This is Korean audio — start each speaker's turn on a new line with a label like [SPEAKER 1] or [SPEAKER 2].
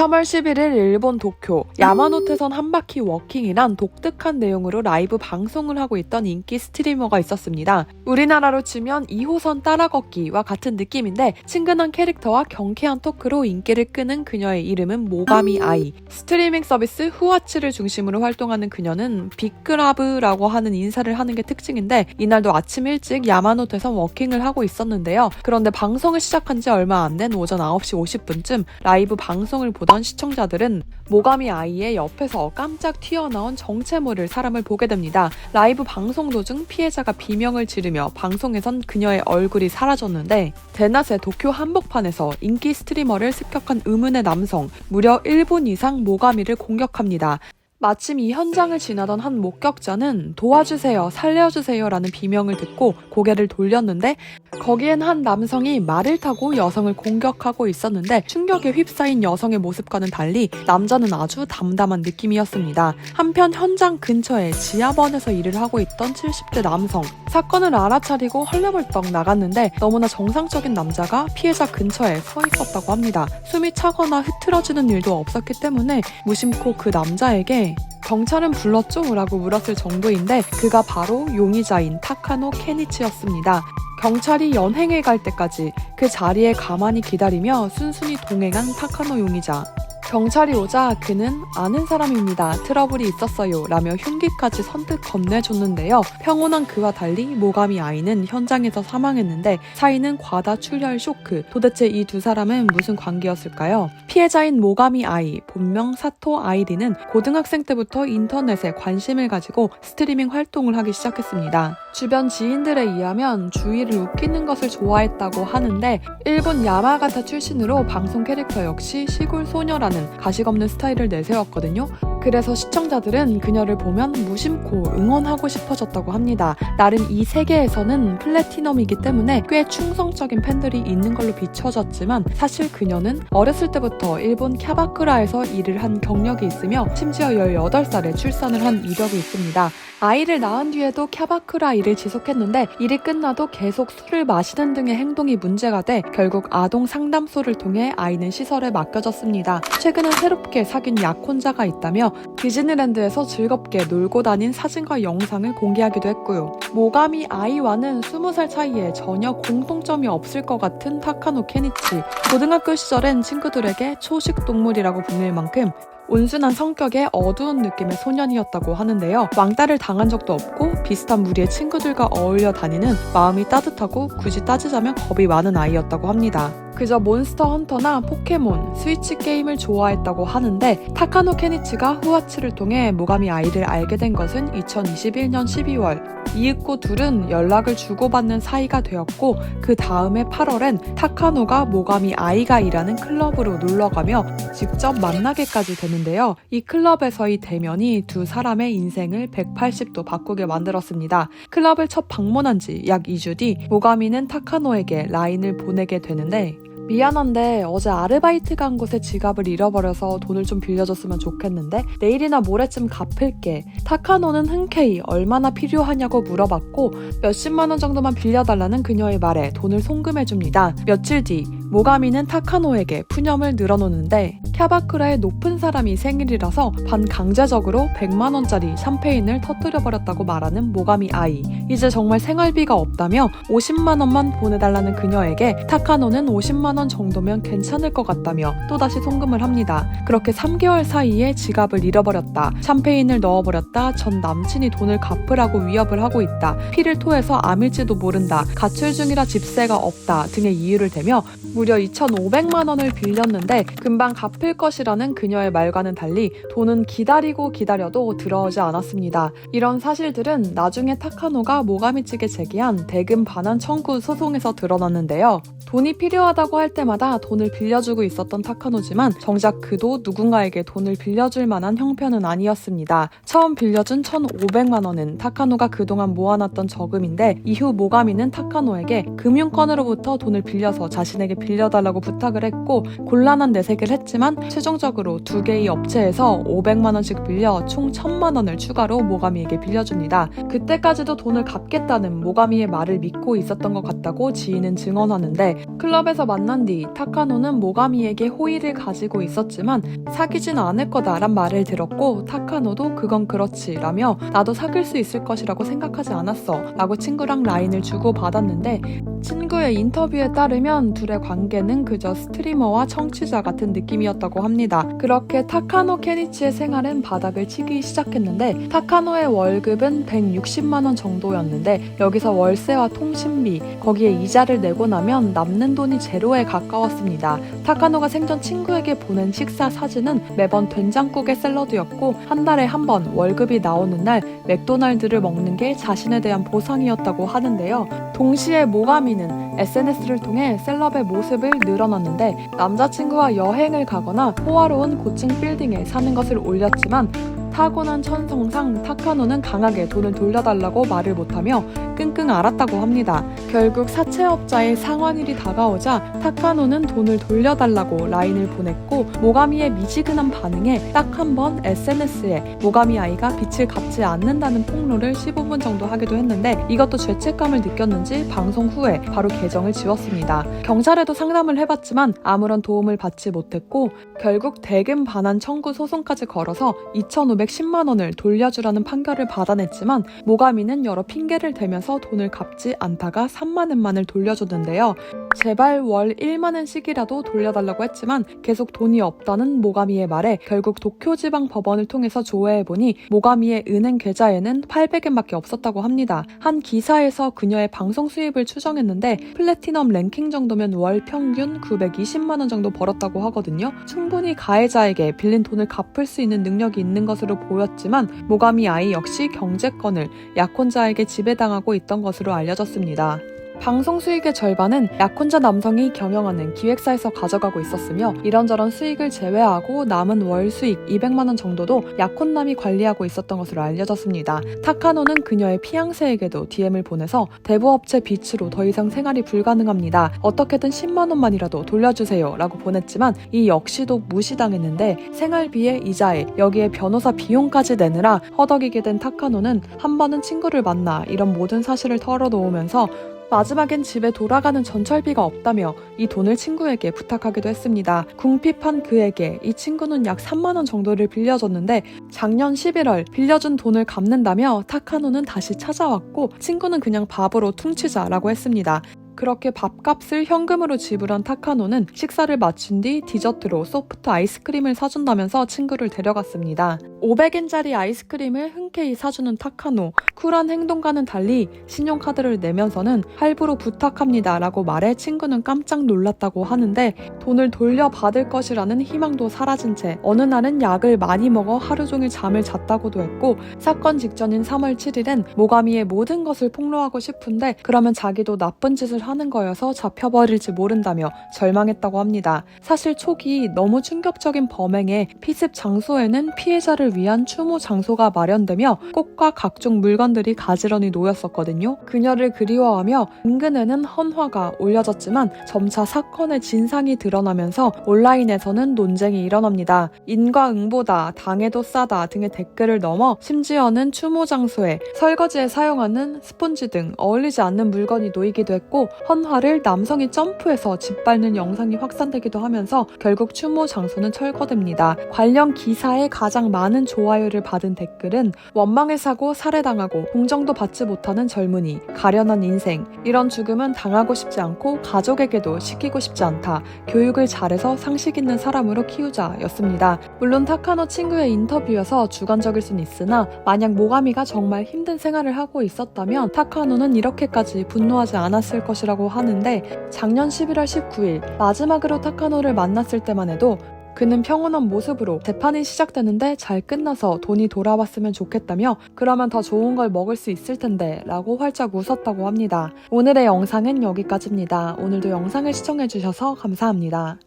[SPEAKER 1] 3월 11일 일본 도쿄 야마노테선 한 바퀴 워킹이란 독특한 내용으로 라이브 방송을 하고 있던 인기 스트리머가 있었습니다. 우리나라로 치면 2호선 따라 걷기와 같은 느낌인데 친근한 캐릭터와 경쾌한 토크로 인기를 끄는 그녀의 이름은 모가미 아이. 스트리밍 서비스 후와츠를 중심으로 활동하는 그녀는 빅그라브라고 하는 인사를 하는 게 특징인데 이날도 아침 일찍 야마노테선 워킹을 하고 있었는데요. 그런데 방송을 시작한 지 얼마 안 된 오전 9시 50분쯤 라이브 방송을 보던 시청자들은 모가미 아이의 옆에서 깜짝 튀어나온 정체 모를 사람을 보게 됩니다. 라이브 방송 도중 피해자가 비명을 지르며 방송에선 그녀의 얼굴이 사라졌는데 대낮에 도쿄 한복판에서 인기 스트리머를 습격한 의문의 남성 무려 1분 이상 모가미를 공격합니다. 마침 이 현장을 지나던 한 목격자는 도와주세요, 살려주세요라는 비명을 듣고 고개를 돌렸는데 거기엔 한 남성이 말을 타고 여성을 공격하고 있었는데 충격에 휩싸인 여성의 모습과는 달리 남자는 아주 담담한 느낌이었습니다. 한편 현장 근처에 지하번에서 일을 하고 있던 70대 남성. 사건을 알아차리고 헐레벌떡 나갔는데 너무나 정상적인 남자가 피해자 근처에 서 있었다고 합니다. 숨이 차거나 흐트러지는 일도 없었기 때문에 무심코 그 남자에게 경찰은 불렀죠? 라고 물었을 정도인데 그가 바로 용의자인 타카노 케니치였습니다. 경찰이 연행에 갈 때까지 그 자리에 가만히 기다리며 순순히 동행한 타카노 용의자. 경찰이 오자 그는 아는 사람입니다. 트러블이 있었어요. 라며 흉기까지 선뜻 건네줬는데요. 평온한 그와 달리 모가미 아이는 현장에서 사망했는데 사인은 과다 출혈 쇼크. 도대체 이 두 사람은 무슨 관계였을까요? 피해자인 모가미 아이, 본명 사토 아이리는 고등학생 때부터 인터넷에 관심을 가지고 스트리밍 활동을 하기 시작했습니다. 주변 지인들에 의하면 주위를 웃기는 것을 좋아했다고 하는데 일본 야마가타 출신으로 방송 캐릭터 역시 시골 소녀라는 가식 없는 스타일을 내세웠거든요. 그래서 시청자들은 그녀를 보면 무심코 응원하고 싶어졌다고 합니다. 나름 이 세계에서는 플래티넘이기 때문에 꽤 충성적인 팬들이 있는 걸로 비춰졌지만 사실 그녀는 어렸을 때부터 일본 캬바쿠라에서 일을 한 경력이 있으며 심지어 18살에 출산을 한 이력이 있습니다. 아이를 낳은 뒤에도 캬바쿠라 일을 지속했는데 일이 끝나도 계속 술을 마시는 등의 행동이 문제가 돼 결국 아동 상담소를 통해 아이는 시설에 맡겨졌습니다. 최근에 새롭게 사귄 약혼자가 있다며 디즈니랜드에서 즐겁게 놀고 다닌 사진과 영상을 공개하기도 했고요. 모가미 아이와는 20살 차이에 전혀 공통점이 없을 것 같은 타카노 케니치. 고등학교 시절엔 친구들에게 초식 동물이라고 불릴 만큼 온순한 성격의 어두운 느낌의 소년이었다고 하는데요. 왕따를 당한 적도 없고 비슷한 무리의 친구들과 어울려 다니는 마음이 따뜻하고 굳이 따지자면 겁이 많은 아이였다고 합니다. 그저 몬스터 헌터나 포켓몬, 스위치 게임을 좋아했다고 하는데 타카노 케니치가 후아츠를 통해 모가미 아이를 알게 된 것은 2021년 12월. 이윽고 둘은 연락을 주고받는 사이가 되었고 그 다음에 8월엔 타카노가 모가미 아이가 일하는 클럽으로 놀러가며 직접 만나게까지 되는 데요. 이 클럽에서의 대면이 두 사람의 인생을 180도 바꾸게 만들었습니다. 클럽을 첫 방문한 지 약 2주 뒤 모가미는 타카노에게 라인을 보내게 되는데 미안한데 어제 아르바이트 간 곳에 지갑을 잃어버려서 돈을 좀 빌려줬으면 좋겠는데 내일이나 모레쯤 갚을게. 타카노는 흔쾌히 얼마나 필요하냐고 물어봤고 몇십만 원 정도만 빌려달라는 그녀의 말에 돈을 송금해줍니다. 며칠 뒤 모가미는 타카노에게 푸념을 늘어놓는데 캬바쿠라의 높은 사람이 생일이라서 반강제적으로 100만 원짜리 샴페인을 터뜨려 버렸다고 말하는 모가미 아이. 이제 정말 생활비가 없다며 50만 원만 보내달라는 그녀에게 타카노는 50만 원 정도면 괜찮을 것 같다며 또다시 송금을 합니다. 그렇게 3개월 사이에 지갑을 잃어버렸다. 샴페인을 넣어버렸다. 전 남친이 돈을 갚으라고 위협을 하고 있다. 피를 토해서 암일지도 모른다. 가출 중이라 집세가 없다. 등의 이유를 대며 무려 2,500만 원을 빌렸는데 금방 갚을 것이라는 그녀의 말과는 달리 돈은 기다리고 기다려도 들어오지 않았습니다. 이런 사실들은 나중에 타카노가 모가미 측에 제기한 대금 반환 청구 소송에서 드러났는데요. 돈이 필요하다고 할 때마다 돈을 빌려주고 있었던 타카노지만 정작 그도 누군가에게 돈을 빌려줄 만한 형편은 아니었습니다. 처음 빌려준 1,500만 원은 타카노가 그동안 모아놨던 저금인데 이후 모가미는 타카노에게 금융권으로부터 돈을 빌려서 자신에게 빌려 빌려달라고 부탁을 했고 곤란한 내색을 했지만 최종적으로 두 개의 업체에서 500만 원씩 빌려 총 1000만 원을 추가로 모가미에게 빌려줍니다. 그때까지도 돈을 갚겠다는 모가미의 말을 믿고 있었던 것 같다고 지인은 증언하는데 클럽에서 만난 뒤 타카노는 모가미에게 호의를 가지고 있었지만 사귀진 않을 거다란 말을 들었고 타카노도 그건 그렇지 라며 나도 사귈 수 있을 것이라고 생각하지 않았어 라고 친구랑 라인을 주고 받았는데 친구의 인터뷰에 따르면 둘의 관계 는 그저 스트리머와 청취자 같은 느낌이었다고 합니다. 그렇게 타카노 케니치의 생활은 바닥을 치기 시작했는데 타카노의 월급은 160만 원 정도였는데 여기서 월세와 통신비 거기에 이자를 내고 나면 남는 돈이 제로에 가까웠습니다. 타카노가 생전 친구에게 보낸 식사 사진은 매번 된장국의 샐러드였고 한 달에 한 번 월급이 나오는 날 맥도날드를 먹는 게 자신에 대한 보상이었다고 하는데요. 동시에 모가미는 SNS를 통해 셀럽의 모습을 늘어놨는데 남자친구와 여행을 가거나 호화로운 고층 빌딩에 사는 것을 올렸지만 타고난 천성상 타카노는 강하게 돈을 돌려달라고 말을 못하며 끙끙 앓았다고 합니다. 결국 사채업자의 상환일이 다가오자 타카노는 돈을 돌려달라고 라인을 보냈고 모가미의 미지근한 반응에 딱 한 번 SNS에 모가미 아이가 빚을 갚지 않는다는 폭로를 15분 정도 하기도 했는데 이것도 죄책감을 느꼈는지 방송 후에 바로 계정을 지웠습니다. 경찰에도 상담을 해봤지만 아무런 도움을 받지 못했고 결국 대금 반환 청구 소송까지 걸어서 2,510만 원을 돌려주라는 판결을 받아냈지만 모가미는 여러 핑계를 대면서 돈을 갚지 않다가 3만 원만을 돌려줬는데요. 제발 월 1만 원씩이라도 돌려달라고 했지만 계속 돈이 없다는 모가미의 말에 결국 도쿄지방 법원을 통해서 조회해보니 모가미의 은행 계좌에는 800엔밖에 없었다고 합니다. 한 기사에서 그녀의 방송 수입을 추정했는데 플래티넘 랭킹 정도면 월 평균 920만 원 정도 벌었다고 하거든요. 충분히 가해자에게 빌린 돈을 갚을 수 있는 능력이 있는 것으로 보였지만 모가미 아이 역시 경제권을 약혼자에게 지배당하고 있던 것으로 알려졌습니다. 방송 수익의 절반은 약혼자 남성이 경영하는 기획사에서 가져가고 있었으며 이런저런 수익을 제외하고 남은 월 수익 200만 원 정도도 약혼남이 관리하고 있었던 것으로 알려졌습니다. 타카노는 그녀의 피앙세에게도 DM을 보내서 대부업체 빛으로 더 이상 생활이 불가능합니다. 어떻게든 10만 원만이라도 돌려주세요 라고 보냈지만 이 역시도 무시당했는데 생활비에 이자에 여기에 변호사 비용까지 내느라 허덕이게 된 타카노는 한 번은 친구를 만나 이런 모든 사실을 털어놓으면서 마지막엔 집에 돌아가는 전철비가 없다며 이 돈을 친구에게 부탁하기도 했습니다. 궁핍한 그에게 이 친구는 약 3만 원 정도를 빌려줬는데 작년 11월 빌려준 돈을 갚는다며 타카노는 다시 찾아왔고 친구는 그냥 밥으로 퉁치자라고 했습니다. 그렇게 밥값을 현금으로 지불한 타카노는 식사를 마친 뒤 디저트로 소프트 아이스크림을 사준다면서 친구를 데려갔습니다. 500엔짜리 아이스크림을 흔쾌히 사주는 타카노. 쿨한 행동과는 달리 신용카드를 내면서는 할부로 부탁합니다 라고 말해 친구는 깜짝 놀랐다고 하는데 돈을 돌려받을 것이라는 희망도 사라진 채 어느 날은 약을 많이 먹어 하루 종일 잠을 잤다고도 했고 사건 직전인 3월 7일엔 모가미의 모든 것을 폭로하고 싶은데 그러면 자기도 나쁜 짓을 하는 거여서 잡혀버릴지 모른다며 절망했다고 합니다. 사실 초기 너무 충격적인 범행에 피습 장소에는 피해자를 위한 추모 장소가 마련되며 꽃과 각종 물건들이 가지런히 놓였었거든요. 그녀를 그리워하며 인근에는 헌화가 올려졌지만 점차 사건의 진상이 드러나면서 온라인에서는 논쟁이 일어납니다. 인과응보다 당해도 싸다 등의 댓글을 넘어 심지어는 추모 장소에 설거지에 사용하는 스폰지 등 어울리지 않는 물건이 놓이기도 했고 헌화를 남성이 점프해서 짓밟는 영상이 확산되기도 하면서 결국 추모 장소는 철거됩니다. 관련 기사에 가장 많은 좋아요를 받은 댓글은 원망을 사고 살해당하고 공정도 받지 못하는 젊은이, 가련한 인생, 이런 죽음은 당하고 싶지 않고 가족에게도 시키고 싶지 않다. 교육을 잘해서 상식 있는 사람으로 키우자 였습니다. 물론 타카노 친구의 인터뷰여서 주관적일 순 있으나 만약 모가미가 정말 힘든 생활을 하고 있었다면 타카노는 이렇게까지 분노하지 않았을 것이라고 하는데 작년 11월 19일 마지막으로 타카노를 만났을 때만 해도 그는 평온한 모습으로 재판이 시작되는데 잘 끝나서 돈이 돌아왔으면 좋겠다며 그러면 더 좋은 걸 먹을 수 있을 텐데 라고 활짝 웃었다고 합니다. 오늘의 영상은 여기까지입니다. 오늘도 영상을 시청해주셔서 감사합니다.